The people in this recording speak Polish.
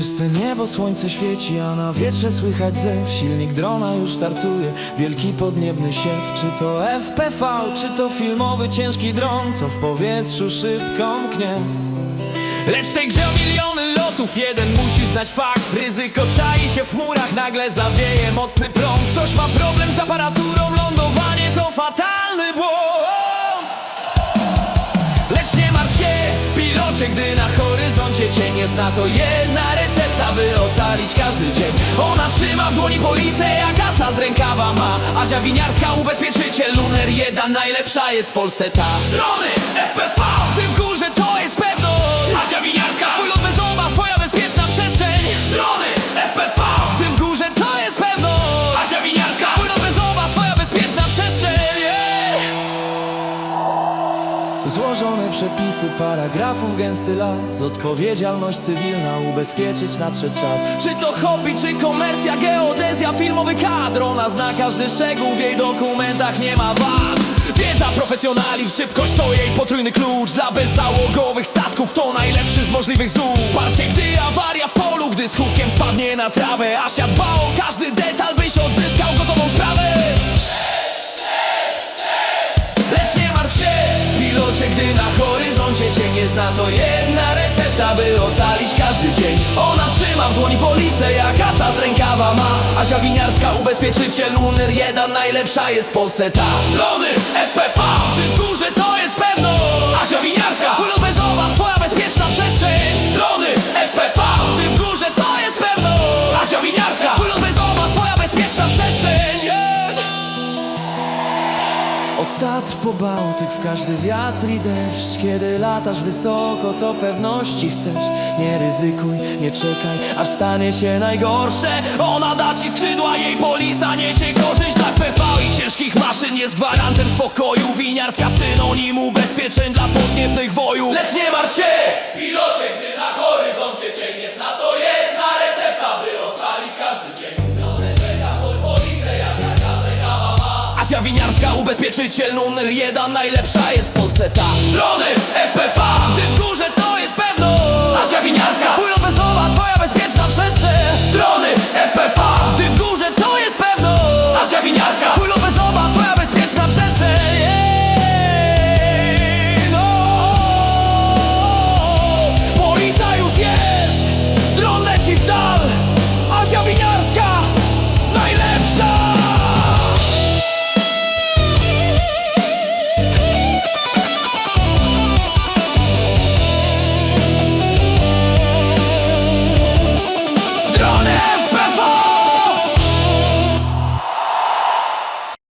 Czyste niebo, słońce świeci, a na wietrze słychać zew. Silnik drona już startuje, wielki podniebny siew. Czy to FPV, czy to filmowy ciężki dron Co w powietrzu szybko mknie. Lecz tej grze o miliony lotów jeden musi znać fakt. Ryzyko czai się w chmurach, nagle zawieje mocny prąd. Ktoś ma problem z aparaturą, lądowanie to fatalny błąd. Lecz nie martw się, pilocie, gdy na horyzoncie cień jest na to jedna recepta, by ocalić każdy dzień. Ona trzyma w dłoni polisę, a kasa z rękawa ma. Azia Winiarska, ubezpieczyciel, Luner 1 Najlepsza jest w Polsce ta. Drony, FPV, przepisy paragrafów, gęsty las Odpowiedzialność cywilna, ubezpieczyć nadszedł czas. Czy to hobby, czy komercja, geodezja, filmowy kadr Ona zna każdy szczegół, w jej dokumentach nie ma wad. Wiedza profesjonali, szybkość to jej potrójny klucz. Dla bezzałogowych statków to najlepszy z możliwych ZUS Wsparcie, gdy awaria w polu, gdy z hukiem spadnie na trawę. Asia dba o każdy detal, byś odzyskał gotową sprawę horyzoncie cień jest na to jedna recepta, by ocalić każdy dzień. Ona trzyma w dłoni polisę, jak kasa z rękawa ma. Asia Winiarska, ubezpieczyciel, Luner 1 Najlepsza jest w Polsce ta. Drony, Od Tatr po Bałtyk w każdy wiatr i deszcz Kiedy latasz wysoko, to pewności chcesz. Nie ryzykuj, nie czekaj, aż stanie się najgorsze. Ona da ci skrzydła, jej polisa niesie korzyść. Dla PV i ciężkich maszyn jest gwarantem spokoju. Winiarska synonim ubezpieczeń dla podniebnych wojów. Lecz nie martw się, pilocie, Asia Winiarska, ubezpieczyciel numer jeden. Najlepsza jest w Polsce ta. Drony,